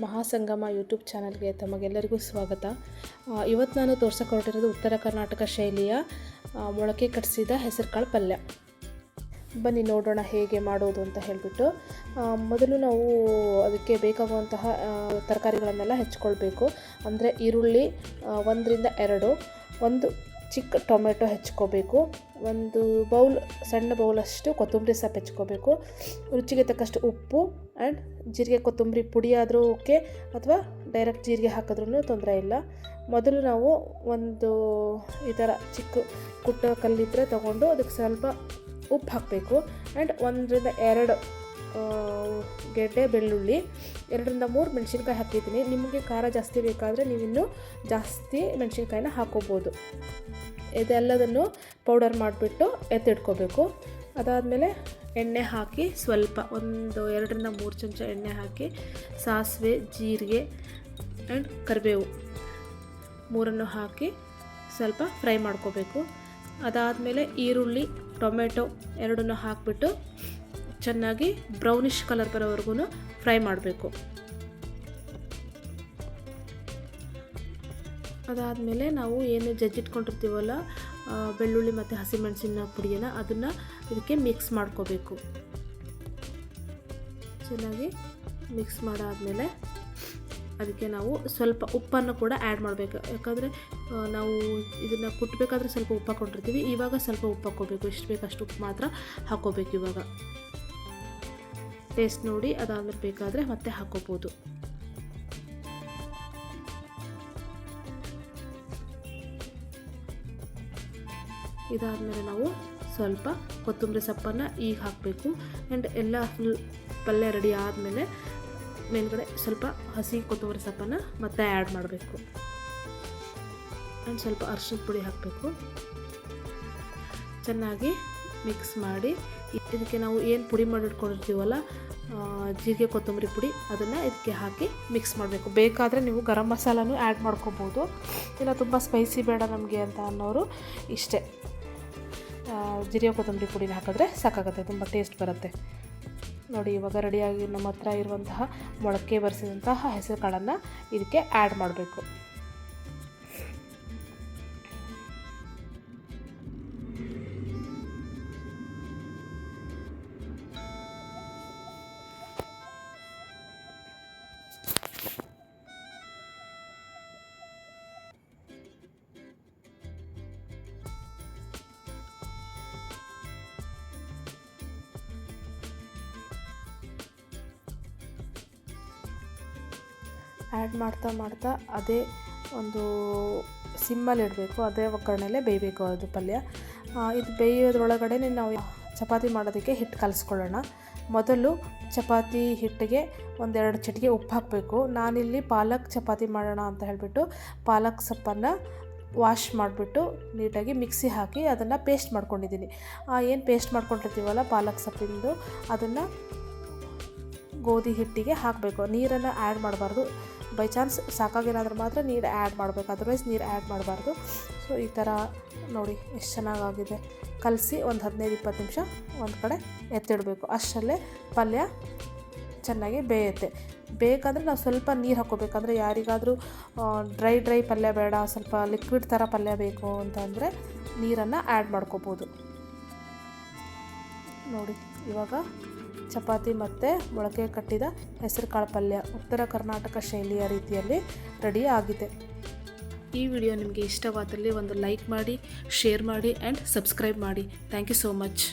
ಮಹಾಸಂಗಮ YouTube ಚಾನಲ್ಗೆ ತಮಗೆಲ್ಲರಿಗೂ ಸ್ವಾಗತ. ಇವತ್ತು ನಾನು ತೋರ್ಸಕ್ಕೆ ಹೊರಟಿರೋದು ಉತ್ತರ ಕರ್ನಾಟಕ ಶೈಲಿಯ ಮೊಳಕೆ ಕಟ್ಟಿಸಿದ ಹೆಸರುಕಾಳು ಪಲ್ಯ. ಬನ್ನಿ ನೋಡೋಣ ಹೇಗೆ ಮಾಡೋದು ಅಂತ ಹೇಳಿಬಿಟ್ಟು ಮೊದಲು ನಾವು ಅದಕ್ಕೆ ಬೇಕಾಗುವಂತಹ ತರಕಾರಿಗಳನ್ನೆಲ್ಲ ಹೆಚ್ಕೊಳ್ಬೇಕು. ಅಂದರೆ ಈರುಳ್ಳಿ ಒಂದರಿಂದ ಎರಡು, ಒಂದು ಚಿಕ್ಕ ಟೊಮೆಟೊ ಹೆಚ್ಕೋಬೇಕು. ಒಂದು ಬೌಲ್, ಸಣ್ಣ ಬೌಲಷ್ಟು ಕೊತ್ತಂಬರಿ ಸೊಪ್ಪು ಹೆಚ್ಕೋಬೇಕು. ರುಚಿಗೆ ತಕ್ಕಷ್ಟು ಉಪ್ಪು ಆ್ಯಂಡ್ ಜೀರಿಗೆ ಕೊತ್ತಂಬರಿ ಪುಡಿ ಆದರೂ ಓಕೆ ಅಥವಾ ಡೈರೆಕ್ಟ್ ಜೀರಿಗೆ ಹಾಕಿದ್ರೂ ತೊಂದರೆ ಇಲ್ಲ. ಮೊದಲು ನಾವು ಒಂದು ಈ ಥರ ಚಿಕ್ಕ ಕುಟ್ಟ ಕಲ್ಲಿದ್ದರೆ ತೊಗೊಂಡು ಅದಕ್ಕೆ ಸ್ವಲ್ಪ ಉಪ್ಪು ಹಾಕಬೇಕು. ಆ್ಯಂಡ್ ಒಂದರಿಂದ ಎರಡು ಗೆಡ್ಡೆ, ಬೆಳ್ಳುಳ್ಳಿ, ಎರಡರಿಂದ ಮೂರು ಮೆಣಸಿನ್ಕಾಯಿ ಹಾಕಿದ್ದೀನಿ. ನಿಮಗೆ ಖಾರ ಜಾಸ್ತಿ ಬೇಕಾದರೆ ನೀವಿನ್ನೂ ಜಾಸ್ತಿ ಮೆಣಸಿನ್ಕಾಯಿನ ಹಾಕೋಬೋದು. ಇದೆಲ್ಲದನ್ನು ಪೌಡರ್ ಮಾಡಿಬಿಟ್ಟು ಎತ್ತಿಟ್ಕೋಬೇಕು. ಅದಾದಮೇಲೆ ಎಣ್ಣೆ ಹಾಕಿ ಸ್ವಲ್ಪ ಒಂದು ಎರಡರಿಂದ ಮೂರು ಚಮಚ ಎಣ್ಣೆ ಹಾಕಿ, ಸಾಸಿವೆ, ಜೀರಿಗೆ ಆ್ಯಂಡ್ ಕರಿಬೇವು ಮೂರನ್ನು ಹಾಕಿ ಸ್ವಲ್ಪ ಫ್ರೈ ಮಾಡ್ಕೋಬೇಕು. ಅದಾದಮೇಲೆ ಈರುಳ್ಳಿ, ಟೊಮೆಟೊ ಎರಡನ್ನು ಹಾಕಿಬಿಟ್ಟು ಚೆನ್ನಾಗಿ ಬ್ರೌನಿಷ್ ಕಲರ್ ಬರೋವರೆಗೂ ಫ್ರೈ ಮಾಡಬೇಕು. ಅದಾದಮೇಲೆ ನಾವು ಏನು ಜಜ್ಜಿಟ್ಕೊಂಡಿರ್ತೀವಲ್ಲ ಬೆಳ್ಳುಳ್ಳಿ ಮತ್ತು ಹಸಿಮೆಣಸಿನ ಪುಡಿಯನ್ನು ಅದನ್ನು ಇದಕ್ಕೆ ಮಿಕ್ಸ್ ಮಾಡ್ಕೋಬೇಕು. ಚೆನ್ನಾಗಿ ಮಿಕ್ಸ್ ಮಾಡಾದಮೇಲೆ ಅದಕ್ಕೆ ನಾವು ಸ್ವಲ್ಪ ಉಪ್ಪನ್ನು ಕೂಡ ಆ್ಯಡ್ ಮಾಡಬೇಕು. ಯಾಕಂದರೆ ನಾವು ಇದನ್ನು ಕುಟ್ಟಬೇಕಾದ್ರೆ ಸ್ವಲ್ಪ ಉಪ್ಪು ಹಾಕೊಂಡಿರ್ತೀವಿ ಇವಾಗ ಸ್ವಲ್ಪ ಉಪ್ಪು ಹಾಕ್ಕೋಬೇಕು ಎಷ್ಟು ಬೇಕು ಅಷ್ಟು ಉಪ್ಪು ಮಾತ್ರ ಹಾಕ್ಕೋಬೇಕು ಇವಾಗ. ಟೇಸ್ಟ್ ನೋಡಿ ಅದಾದ್ರೆ ಬೇಕಾದರೆ ಮತ್ತೆ ಹಾಕೋಬೋದು. ಇದಾದಮೇಲೆ ನಾವು ಸ್ವಲ್ಪ ಕೊತ್ತಂಬರಿ ಸೊಪ್ಪನ್ನು ಈಗ ಹಾಕಬೇಕು. ಆ್ಯಂಡ್ ಎಲ್ಲ ಫುಲ್ ಪಲ್ಯ ರೆಡಿ ಆದಮೇಲೆ ಮೇಲ್ಗಡೆ ಸ್ವಲ್ಪ ಹಸಿ ಕೊತ್ತಂಬರಿ ಸೊಪ್ಪನ್ನು ಮತ್ತೆ ಆ್ಯಡ್ ಮಾಡಬೇಕು. ಆ್ಯಂಡ್ ಸ್ವಲ್ಪ ಅರ್ಶಿನ ಪುಡಿ ಹಾಕಬೇಕು. ಚೆನ್ನಾಗಿ ಮಿಕ್ಸ್ ಮಾಡಿ ಇದಕ್ಕೆ ನಾವು ಏನು ಪುಡಿ ಮಾಡಿಟ್ಕೊಂಡಿರ್ತೀವಲ್ಲ ಜೀರಿಗೆ ಕೊತ್ತಂಬರಿ ಪುಡಿ ಅದನ್ನು ಇದಕ್ಕೆ ಹಾಕಿ ಮಿಕ್ಸ್ ಮಾಡಬೇಕು. ಬೇಕಾದರೆ ನೀವು ಗರಂ ಮಸಾಲನೂ ಆ್ಯಡ್ ಮಾಡ್ಕೋಬೋದು. ಇಲ್ಲ ತುಂಬ ಸ್ಪೈಸಿ ಬೇಡ ನಮಗೆ ಅಂತ ಅನ್ನೋರು ಇಷ್ಟೇ. ಜೀರಿಗೆ ಕೊತ್ತಂಬರಿ ಪುಡಿನ ಹಾಕಿದ್ರೆ ಸಾಕಾಗುತ್ತೆ, ತುಂಬ ಟೇಸ್ಟ್ ಬರುತ್ತೆ. ನೋಡಿ, ಇವಾಗ ರೆಡಿಯಾಗಿ ನಮ್ಮ ಹತ್ರ ಇರುವಂತಹ ಮೊಳಕೆ ಬರೆಸಿದಂತಹ ಹೆಸರು ಕಾಳನ್ನು ಇದಕ್ಕೆ ಆ್ಯಡ್ ಮಾಡಬೇಕು. ಆ್ಯಡ್ ಮಾಡ್ತಾ ಮಾಡ್ತಾ ಅದೇ ಒಂದು ಸಿಮ್ಮಲ್ಲಿ ಇಡಬೇಕು ಅದೇ ಒಗ್ಗರಣೆಲೆ ಬೇಯಬೇಕು ಅದು ಪಲ್ಯ. ಇದು ಬೇಯೋದ್ರೊಳಗಡೆ ನಾವು ಚಪಾತಿ ಮಾಡೋದಕ್ಕೆ ಹಿಟ್ಟು ಕಲಿಸ್ಕೊಳ್ಳೋಣ. ಮೊದಲು ಚಪಾತಿ ಹಿಟ್ಟಿಗೆ ಒಂದೆರಡು ಚಿಟಿಕೆ ಉಪ್ಪು ಹಾಕಬೇಕು. ನಾನಿಲ್ಲಿ ಪಾಲಕ್ ಚಪಾತಿ ಮಾಡೋಣ ಅಂತ ಹೇಳಿಬಿಟ್ಟು ಪಾಲಕ್ ಸೊಪ್ಪನ್ನು ವಾಶ್ ಮಾಡಿಬಿಟ್ಟು ನೀಟಾಗಿ ಮಿಕ್ಸಿ ಹಾಕಿ ಅದನ್ನು ಪೇಸ್ಟ್ ಮಾಡ್ಕೊಂಡಿದ್ದೀನಿ. ಏನು ಪೇಸ್ಟ್ ಮಾಡ್ಕೊಂಡಿರ್ತೀವಲ್ಲ ಪಾಲಕ್ ಸೊಪ್ಪಿಂದು, ಅದನ್ನು ಗೋಧಿ ಹಿಟ್ಟಿಗೆ ಹಾಕಬೇಕು. ನೀರನ್ನು ಆ್ಯಡ್ ಮಾಡಬಾರ್ದು. ಬೈ ಚಾನ್ಸ್ ಸಾಕಾಗಿರೋದ್ರೆ ಮಾತ್ರ ನೀರು ಆ್ಯಡ್ ಮಾಡಬೇಕು. ಅದರ್ವೈಸ್ ನೀರು ಆ್ಯಡ್ ಮಾಡಬಾರ್ದು. ಸೊ ಈ ಥರ ನೋಡಿ ಎಷ್ಟು ಚೆನ್ನಾಗಾಗಿದೆ. ಕಲಸಿ ಒಂದು ಹದಿನೈದು ಇಪ್ಪತ್ತು ನಿಮಿಷ ಒಂದು ಕಡೆ ಎತ್ತಿಡಬೇಕು. ಅಷ್ಟರಲ್ಲೇ ಪಲ್ಯ ಚೆನ್ನಾಗಿ ಬೇಯುತ್ತೆ. ಬೇಕಂದರೆ ನಾವು ಸ್ವಲ್ಪ ನೀರು ಹಾಕ್ಕೋಬೇಕಂದ್ರೆ ಯಾರಿಗಾದರೂ ಡ್ರೈ ಡ್ರೈ ಪಲ್ಯ ಬೇಡ, ಸ್ವಲ್ಪ ಲಿಕ್ವಿಡ್ ಥರ ಪಲ್ಯ ಬೇಕು ಅಂತಂದರೆ ನೀರನ್ನು ಆ್ಯಡ್ ಮಾಡ್ಕೋಬೋದು. ನೋಡಿ, ಇವಾಗ ಚಪಾತಿ ಮತ್ತು ಮೊಳಕೆ ಕಟ್ಟಿದ ಹೆಸರು ಕಾಳು ಪಲ್ಯ ಉತ್ತರ ಕರ್ನಾಟಕ ಶೈಲಿಯ ರೀತಿಯಲ್ಲಿ ರೆಡಿ ಆಗಿದೆ. ಈ ವಿಡಿಯೋ ನಿಮಗೆ ಇಷ್ಟವಾದಲ್ಲಿ ಒಂದು ಲೈಕ್ ಮಾಡಿ ಶೇರ್ ಮಾಡಿ ಆ್ಯಂಡ್ ಸಬ್ಸ್ಕ್ರೈಬ್ ಮಾಡಿ. Thank you so much